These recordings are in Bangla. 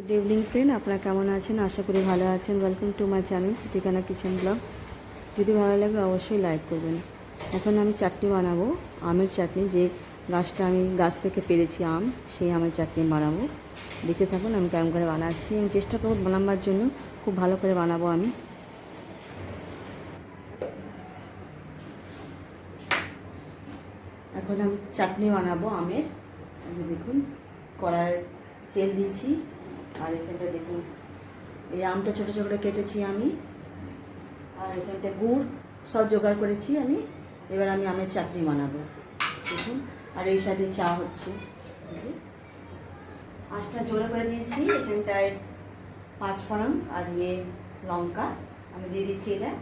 গুড ইভিনিং ফ্রেন্ড আপনারা কেমন আছেন? আশা করি ভালো আছেন। ওয়েলকাম টু মাই চ্যানেল সিটিকানা কিচেন ব্লগ যদি ভালো লাগে, অবশ্যই লাইক করবেন। এখন আমি চাটনি বানাবো, আমের চাটনি। যে গাছটা আমি গাছ থেকে পেরেছি আম, সেই আমের চাটনি বানাবো। দেখতে থাকুন, আমি কেমন করে বানাচ্ছি। আমি চেষ্টা করব বানাবার জন্য। খুব ভালো করে বানাবো আমি। এখন আমি চাটনি বানাবো আমের। দেখুন কড়াই তেল দিয়েছি আর এখানটা দেখুন, এই আমটা ছোটো ছোটো কেটেছি আমি। আর এখানটা গুড়, সব জোগাড় করেছি আমি। এবার আমি আমের চাটনি বানাবো। দেখুন, আর এই সাইডে চা হচ্ছে। আঁচটা জোরে করে দিয়েছি। এখানটায় পাঁচ ফোড়ন আর ইয়ে লঙ্কা, আমি দিয়ে দিচ্ছি এটা।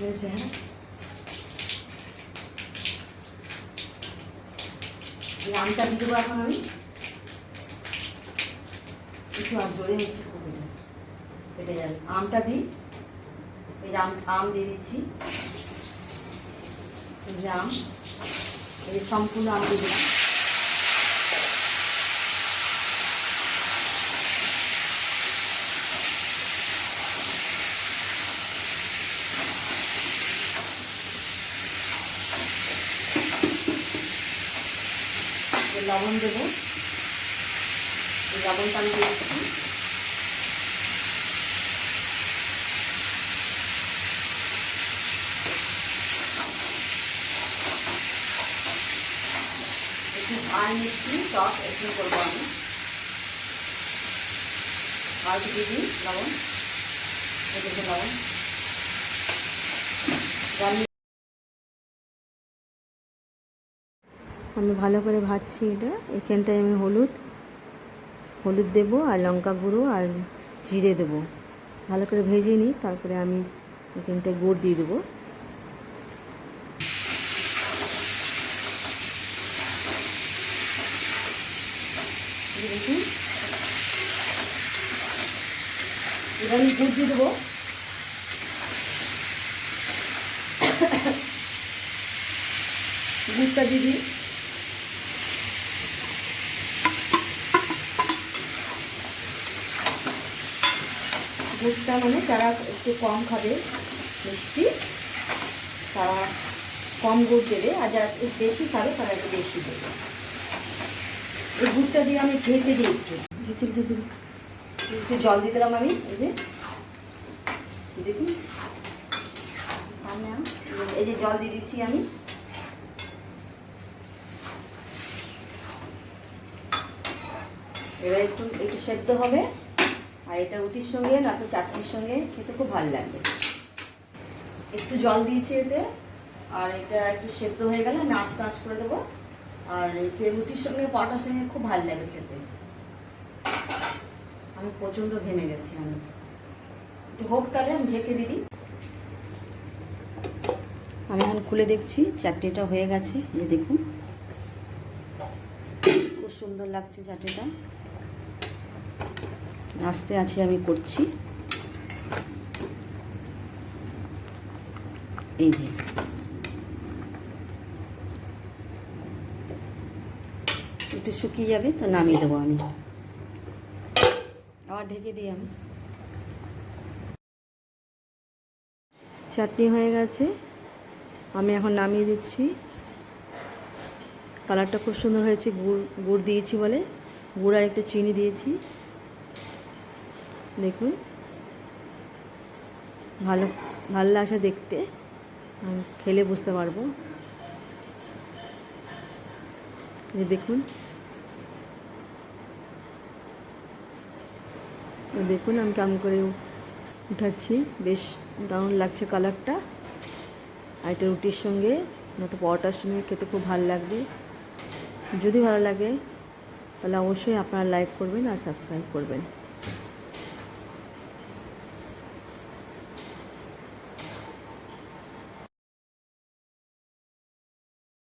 হয়েছে হ্যাঁ এই আমটা দিয়ে দেবো এখন আমি। একটু আর জোরে হচ্ছে কপিটা কেটে যাবে। আমটা দিই। এই আম আম দিয়ে দিচ্ছি। এই যে আম। এই সম্পূর্ণ আম দিয়ে দিচ্ছি লবণ দেবো। লবণটা আমি দিয়ে দিচ্ছি। একটু আর মিষ্টি টক একটু করব আমি। আর দিই লবণ। লবণ। আমি ভালো করে ভাজছি এটা। এখানটায় আমি হলুদ হলুদ দেবো আর লঙ্কা গুঁড়ো আর জিরে দেবো। ভালো করে ভেজে নিই, তারপরে আমি এখানটায় গুড় দিয়ে দেবো। আমি গুড় দিয়ে দেবো। গুড়টা দিয়ে দিই। গুড়টা মানে যারা একটু কম খাবে মিষ্টি তারা কম গুড় দেবে আর যারা একটু বেশি খাবে তারা একটু বেশি দেবে। এই গুড়টা দিয়ে আমি ঢেকে দিই একটু। কিছু একটু একটু জল দিয়ে দিলাম আমি এই যে। দেখুন। সামনে। এই যে জল দিয়ে দিচ্ছি আমি। এবার একটু একটু সেদ্ধ হবে। আর এটা রুটির সঙ্গে না তো চাটনির সঙ্গে খেতে খুব ভালো লাগবে। একটু জল দিয়েছি এতে, আর এটা একটু সেদ্ধ হয়ে গেলে আমি আস্তে আস্তে করে দেবো। আর এতে রুটির সঙ্গে পরোটার সঙ্গে খুব ভালো লাগে খেতে। আমি প্রচণ্ড ঘেমে গেছি আমি। একটু হোক তাহলে আমি ঢেকে দিদি আমি এখন খুলে দেখছি, চাটনিটা হয়ে গেছে, এই দেখুন। খুব সুন্দর লাগছে চাটনিটা। আস্তে আছে, আমি করছি। এই যে। একটু শুকিয়ে যাবে, তো নামিয়ে দেবো আমি। আবার ঢেকে দিই আমি। চাটনি হয়ে গেছে। আমি এখন নামিয়ে দিচ্ছি। কালারটা খুব সুন্দর হয়েছে, গুড় গুড় দিয়েছি বলে। গুড় আর একটু চিনি দিয়েছি। দেখুন। ভালো ভালো লাগছে দেখতে। খেলে বুঝতে পারব। এই দেখুন। দেখুন আমি কেমন করে উঠাচ্ছি। বেশ দারুণ লাগছে কালারটা। আর এটা রুটির সঙ্গে, নয়তো পরোটার সঙ্গে খেতে খুব ভালো লাগবে। যদি ভালো লাগে, তাহলে অবশ্যই আপনারা লাইক করবেন আর সাবস্ক্রাইব করবেন।